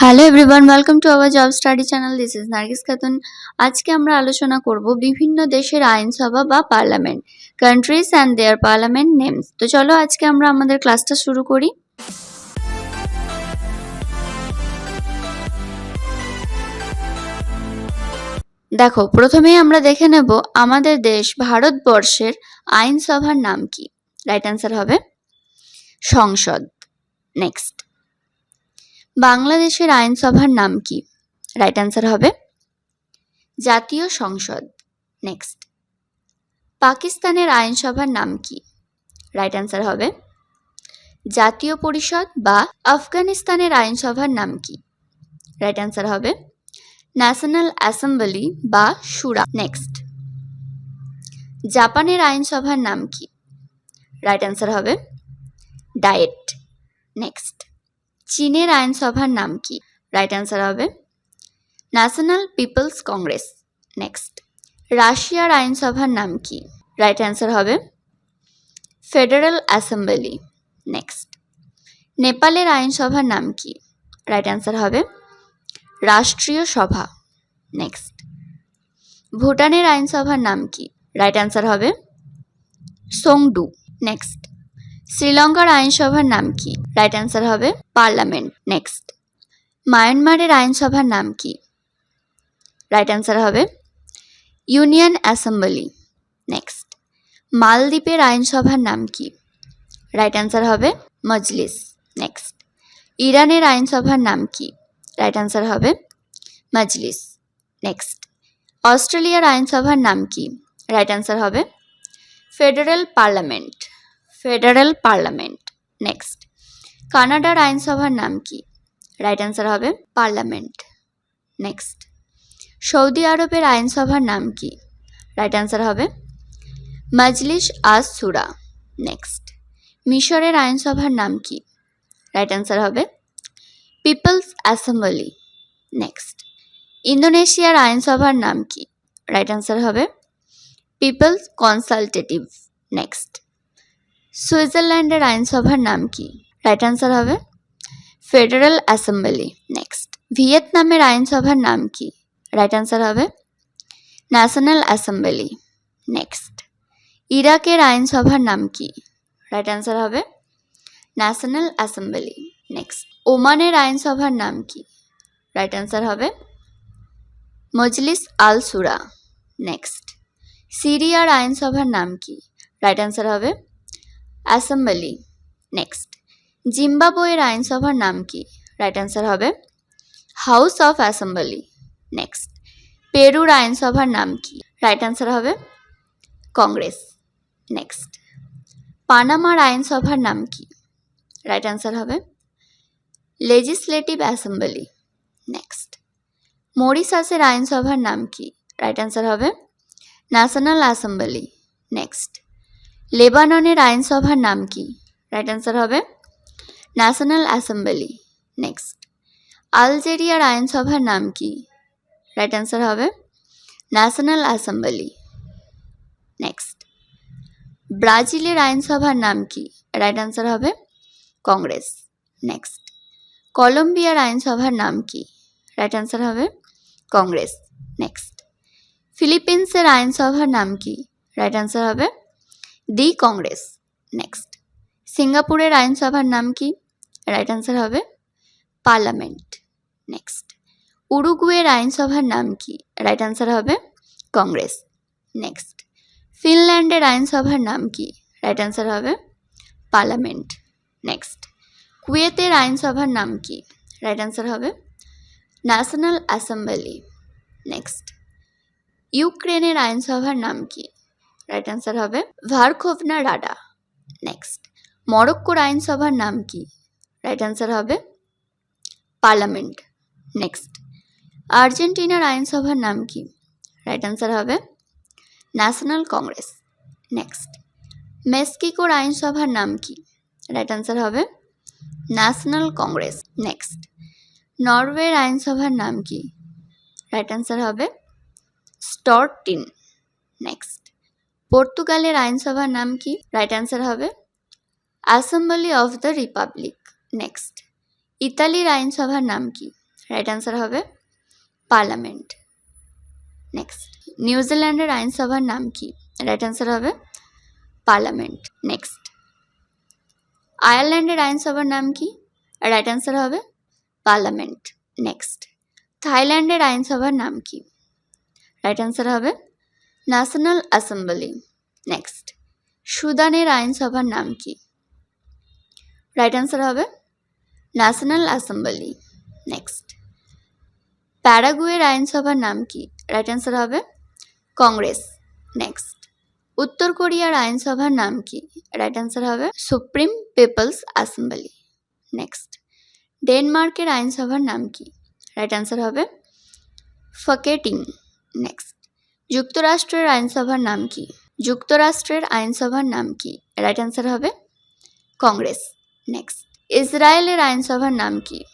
Hello everyone welcome to our job study channel this is Nargis Khatun আজকে আমরা আলোচনা করব বিভিন্ন দেশের আইনসভা বা parliament countries and their parliament names তো চলো আজকে আমরা আমাদের ক্লাসটা শুরু করি। দেখো, প্রথমেই আমরা দেখে নেব আমাদের দেশ ভারতবর্ষের আইনসভার নাম কি। রাইট অ্যান্সার হবে সংসদ। নেক্সট বাংলাদেশের আইনসভার নাম কি? রাইট অ্যান্সার হবে জাতীয় সংসদ। নেক্সট পাকিস্তানের আইনসভার নাম কি? রাইট অ্যান্সার হবে জাতীয় পরিষদ বা আফগানিস্তানের আইনসভার নাম কি? রাইট অ্যান্সার হবে ন্যাশনাল অ্যাসেম্বলি বা সুরা। নেক্সট জাপানের আইনসভার নাম কি? রাইট অ্যান্সার হবে ডায়েট নেক্সট চীনের আইনসভার নাম কি? রাইট অ্যান্সার হবে ন্যাশনাল পিপলস কংগ্রেস নেক্সট রাশিয়ার আইনসভার নাম কি? রাইট অ্যান্সার হবে ফেডারেল অ্যাসেম্বলি নেক্সট নেপালের আইনসভার নাম কি? রাইট অ্যান্সার হবে রাষ্ট্রীয় সভা. নেক্সট ভুটানের আইনসভার নাম কি? রাইট অ্যান্সার হবে সোংডু নেক্সট শ্রীলঙ্কার আইনসভার নাম কি? রাইট অ্যান্সার হবে পার্লামেন্ট। নেক্সট মায়ানমারের আইনসভার নাম কি? রাইট অ্যান্সার হবে ইউনিয়ন অ্যাসেম্বলি। নেক্সট মালদ্বীপের আইনসভার নাম কি? রাইট অ্যান্সার হবে মজলিস। নেক্সট ইরানের আইনসভার নাম কি? রাইট অ্যান্সার হবে মজলিস। নেক্সট অস্ট্রেলিয়ার আইনসভার নাম কি? রাইট অ্যান্সার হবে federal parliament. Federal parliament. Next. কানাডার আইনসভার নাম কি? রাইট অ্যান্সার হবে পার্লামেন্ট। নেক্সট। সৌদি আরবের আইনসভার নাম কি? রাইট অ্যান্সার হবে মজলিস আজ সুরা নেক্সট। মিশরের আইনসভার নাম কি? রাইট অ্যান্সার হবে পিপলস অ্যাসেম্বলি। নেক্সট। ইন্দোনেশিয়ার আইনসভার নাম কি? রাইট অ্যান্সার হবে পিপলস কনসালটেটিভ। নেক্সট। সুইজারল্যান্ডের আইনসভার নাম কি? রাইট অ্যান্সার হবে ফেডারেল অ্যাসেম্বলি নেক্সট ভিয়েতনামের আইনসভার নাম কি? রাইট অ্যান্সার হবে ন্যাশনাল অ্যাসেম্বলি নেক্সট ইরাকের আইনসভার নাম কি? রাইট অ্যান্সার হবে ন্যাশনাল অ্যাসেম্বলি নেক্সট ওমানের আইনসভার নাম কি? রাইট অ্যান্সার হবে মজলিস আল সুরা নেক্সট সিরিয়ার আইনসভার নাম কি? রাইট অ্যান্সার হবে অ্যাসেম্বলি। নেক্সট। জিম্বাবোয়ের আইনসভার নাম কি? রাইট অ্যান্সার হবে হাউস অফ অ্যাসেম্বলি। নেক্সট। পেরুর আইনসভার নাম কি? রাইট অ্যান্সার হবে কংগ্রেস। নেক্সট। পানামার আইনসভার নাম কি? রাইট অ্যান্সার হবে লেজিসলেটিভ অ্যাসেম্বলি। নেক্সট। মরিশাসের আইনসভার নাম কি? রাইট অ্যান্সার হবে ন্যাশনাল অ্যাসেম্বলি। নেক্সট। লেবাননের আইনসভার নাম কি? রাইট অ্যান্সার হবে ন্যাশনাল অ্যাসেম্বলি নেক্সট আলজেরিয়ার আইনসভার নাম কি? রাইট অ্যান্সার হবে ন্যাশনাল অ্যাসেম্বলি নেক্সট ব্রাজিলের আইনসভার নাম কি? রাইট অ্যান্সার হবে কংগ্রেস। নেক্সট কলম্বিয়ার আইনসভার নাম কি? রাইট অ্যান্সার হবে কংগ্রেস। নেক্সট ফিলিপিন্সের আইনসভার নাম কি? রাইট অ্যান্সার হবে দি কংগ্রেস। নেক্সট সিঙ্গাপুরের আইনসভার নাম কি? রাইট অ্যান্সার হবে পার্লামেন্ট। নেক্সট উরুগুয়ের আইনসভার নাম কি? রাইট অ্যান্সার হবে কংগ্রেস। নেক্সট ফিনল্যান্ডের আইনসভার নাম কি? রাইট অ্যান্সার হবে পার্লামেন্ট। নেক্সট কুয়েতের আইনসভার নাম কি? রাইট অ্যান্সার হবে ন্যাশনাল অ্যাসেম্বলি নেক্সট ইউক্রেনের আইনসভার নাম কি? রাইট অ্যান্সার হবে ভারখোভনা রাডা নেক্সট মরক্কোর আইনসভার নাম কি? রাইট অ্যান্সার হবে পার্লামেন্ট নেক্সট আর্জেন্টিনার আইনসভার নাম কি? রাইট অ্যান্সার হবে ন্যাশনাল কংগ্রেস নেক্সট মেক্সিকোর আইনসভার নাম কি? রাইট অ্যান্সার হবে ন্যাশনাল কংগ্রেস নেক্সট নরওয়ের আইনসভার নাম কি? রাইট অ্যান্সার হবে স্টরটিন নেক্সট পর্তুগালের আইনসভার নাম কি? রাইট অ্যান্সার হবে assembly of the republic next ইতালির আইনসভার নাম কি? রাইট অ্যান্সার হবে পার্লামেন্ট নেক্সট নিউজিল্যান্ডের আইনসভার নাম কি? রাইট অ্যান্সার হবে পার্লামেন্ট নেক্সট আয়ারল্যান্ডের আইনসভার নাম কি? রাইট অ্যান্সার হবে পার্লামেন্ট নেক্সট থাইল্যান্ডের আইনসভার নাম কি? রাইট অ্যান্সার হবে ন্যাশনাল অ্যাসেম্বলি নেক্সট সুদানের আইনসভার নাম কি? রাইট অ্যান্সার হবে ন্যাশনাল অ্যাসেম্বলি নেক্সট প্যারাগুয়ের আইনসভার নাম কি? রাইট অ্যান্সার হবে কংগ্রেস। নেক্সট উত্তর কোরিয়ার আইনসভার নাম কি? রাইট অ্যান্সার হবে সুপ্রিম পিপলস অ্যাসেম্বলি। নেক্সট ডেনমার্কের আইনসভার নাম কি? রাইট অ্যান্সার হবে ফকেটিং। নেক্সট যুক্তরাষ্ট্রের আইনসভার নাম কি? যুক্তরাষ্ট্রের আইনসভার নাম কি? রাইট অ্যান্সার হবে কংগ্রেস। নেক্সট ইসরায়েলের আইনসভার নাম কি?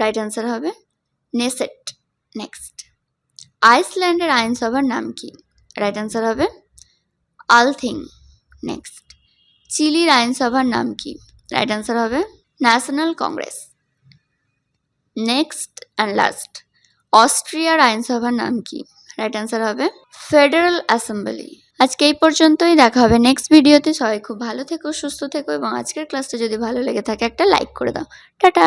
রাইট অ্যান্সার হবে নেসেট। নেক্সট আইসল্যান্ডের আইনসভার নাম কি? রাইট অ্যান্সার হবে আলথিং। নেক্সট চিলির আইনসভার নাম কি? রাইট অ্যান্সার হবে national congress. Next and last অস্ট্রিয়ার আইনসভার নাম কি? রাইট অ্যান্সার হবে ফেডারেল অ্যাসেম্বলি। আজকে এই পর্যন্তই, দেখা হবে নেক্সট ভিডিওতে। সবাই খুব ভালো থেকো, সুস্থ থেকো এবং আজকের ক্লাসটা যদি ভালো লেগে থাকে, একটা লাইক করে দাও। টাটা!